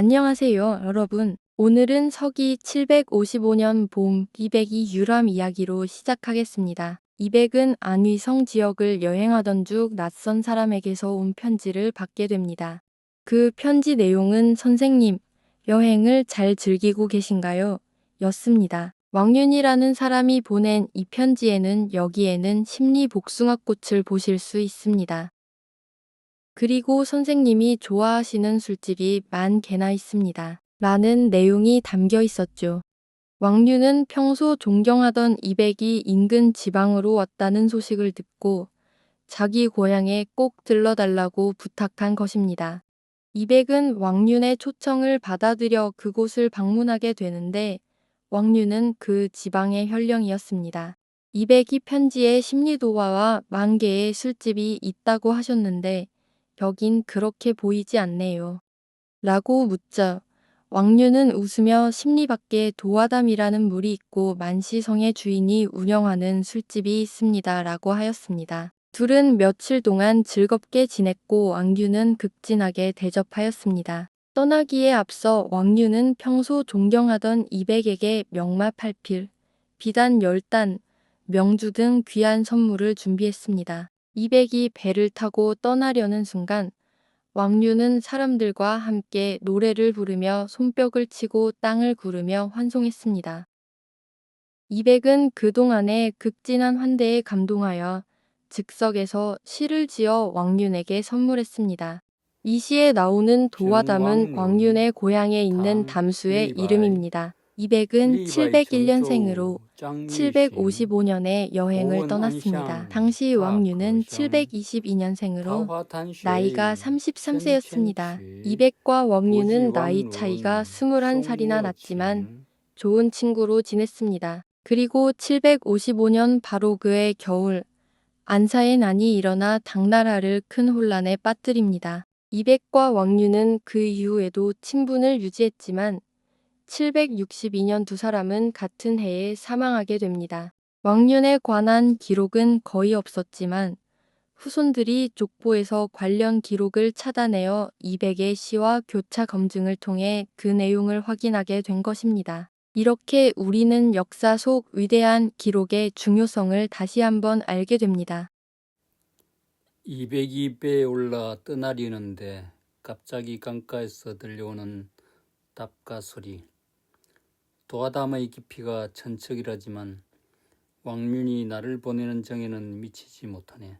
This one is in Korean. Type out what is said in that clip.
안녕하세요, 여러분. 오늘은 서기 755년 봄 200이 유람 이야기로 시작하겠습니다. 200은 안위성 지역을 여행하던 중 낯선 사람에게서 온 편지를 받게 됩니다. 그 편지 내용은 선생님, 여행을 잘 즐기고 계신가요? 였습니다. 왕윤이라는 사람이 보낸 이 편지에는 여기에는 심리 복숭아꽃을 보실 수 있습니다. 그리고 선생님이 좋아하시는 술집이 만 개나 있습니다. 라는 내용이 담겨 있었죠. 왕류는 평소 존경하던 이백이 인근 지방으로 왔다는 소식을 듣고 자기 고향에 꼭 들러달라고 부탁한 것입니다. 이백은 왕륜의 초청을 받아들여 그곳을 방문하게 되는데 왕류는 그 지방의 현령이었습니다. 이백이 편지에 심리도화와 만 개의 술집이 있다고 하셨는데 여긴 그렇게 보이지 않네요. 라고 묻자 왕류는 웃으며 심리 밖에 도화담이라는 물이 있고 만시성의 주인이 운영하는 술집이 있습니다. 라고 하였습니다. 둘은 며칠 동안 즐겁게 지냈고 왕류는 극진하게 대접하였습니다. 떠나기에 앞서 왕류는 평소 존경하던 이백에게 명마 8필, 비단 10단, 명주 등 귀한 선물을 준비했습니다. 이백이 배를 타고 떠나려는 순간 왕류는 사람들과 함께 노래를 부르며 손뼉을 치고 땅을 구르며 환송했습니다. 이백은 그동안의 극진한 환대에 감동하여 즉석에서 시를 지어 왕윤에게 선물했습니다. 이 시에 나오는 도화담은 정왕문, 왕윤의 고향에 있는 담, 담수의 이름입니다. 이백은 리바이 701년생으로 정조, 짱미 씨, 755년에 여행을 떠났습니다. 당시 왕류는 타크샹, 722년생으로 타화탄쉐, 나이가 33세였습니다. 첸첸치, 이백과 왕류는 나이 차이가 21살이나 송로진, 났지만 좋은 친구로 지냈습니다. 그리고 755년 바로 그해 겨울 안사의 난이 일어나 당나라를 큰 혼란에 빠뜨립니다. 이백과 왕류는 그 이후에도 친분을 유지했지만 762년 두 사람은 같은 해에 사망하게 됩니다. 왕륜에 관한 기록은 거의 없었지만 후손들이 족보에서 관련 기록을 찾아내어 200의 시와 교차 검증을 통해 그 내용을 확인하게 된 것입니다. 이렇게 우리는 역사 속 위대한 기록의 중요성을 다시 한번 알게 됩니다. 202배에 올라 떠나려는데 갑자기 강가에서 들려오는 답가 소리. 도화담의 깊이가 천척이라지만 왕륜이 나를 보내는 정에는 미치지 못하네.